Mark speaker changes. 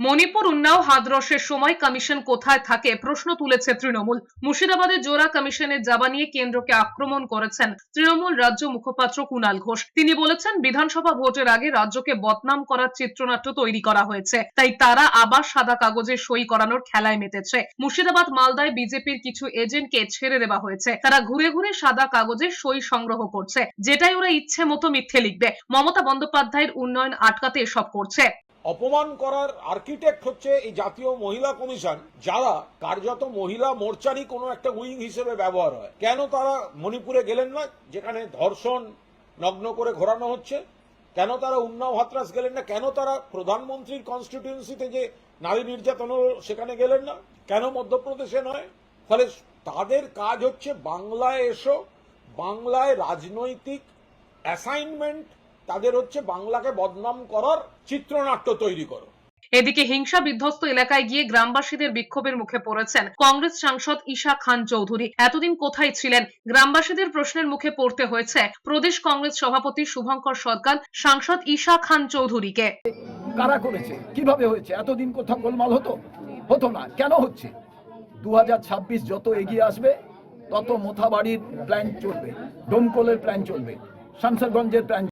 Speaker 1: মণিপুর উন্নাও হাদরসের সময় কমিশন কোথায় থাকে প্রশ্ন তুলেছে তৃণমূল। মুর্শিদাবাদের জোড়া কমিশনের যাবা নিয়ে কেন্দ্রকে আক্রমণ করেছেন তৃণমূল রাজ্য মুখপাত্র কুণাল ঘোষ। তিনি বলেছেন, বিধানসভা ভোটের আগে রাজ্যকে বদনাম করার চিত্রনাট্য তৈরি করা হয়েছে। তাই তারা আবার সাদা কাগজে সই করানোর খেলায় মেতেছে। মুর্শিদাবাদ, মালদায় বিজেপির কিছু এজেন্টকে ছেড়ে দেওয়া হয়েছে। তারা ঘুরে ঘুরে সাদা কাগজে সই সংগ্রহ করছে, যেটাই ওরা ইচ্ছে মতো মিথ্যে লিখবে। মমতা বন্দ্যোপাধ্যায়ের উন্নয়ন আটকাতে এসব করছে।
Speaker 2: অপমান করার আর্কিটেক্ট হচ্ছে এই জাতীয় মহিলা কমিশন, যারা কার্যত মহিলা মোর্চারই কোনো একটা উইং হিসেবে ব্যবহার হয়। কেন তারা মণিপুরে গেলেন না, যেখানে ধর্ষণ নগ্ন করে ঘোরানো হচ্ছে? কেন তারা উন্নাও হাতরাস গেলেন না? কেন তারা প্রধানমন্ত্রীর কনস্টিটিউন্সিতে যে নারী নির্যাতন সেখানে গেলেন না? কেন মধ্যপ্রদেশে নয়? ফলে তাদের কাজ হচ্ছে বাংলায় এসো, বাংলায় রাজনৈতিক অ্যাসাইনমেন্ট তাদের হচ্ছে বাংলাকে বদনাম করার চিত্রনাট্য তৈরি করো।
Speaker 1: এদিকে হিংসা বিধ্বস্ত এলাকায় গিয়ে গ্রামবাসীদের বিক্ষোভের মুখে পড়েছেন কংগ্রেস সাংসদ ঈশা খান চৌধুরী। এতদিন কোথায় ছিলেন? গ্রামবাসীদের প্রশ্নের মুখে পড়তে হয়েছে প্রদেশ কংগ্রেস সভাপতি শুভঙ্কর সরকার সাংসদ ঈশা খান চৌধুরীকে।
Speaker 3: কারা করেছে? কীভাবে হয়েছে? এতদিন কোথাও গোলমাল হতো? হতো না। কেন হচ্ছে? দু হাজার ছাব্বিশ যত এগিয়ে আসবে তত মোথাবাড়ির প্ল্যান চলবে। ডোমকলের প্ল্যান চলবে। শামসারগঞ্জের প্ল্যান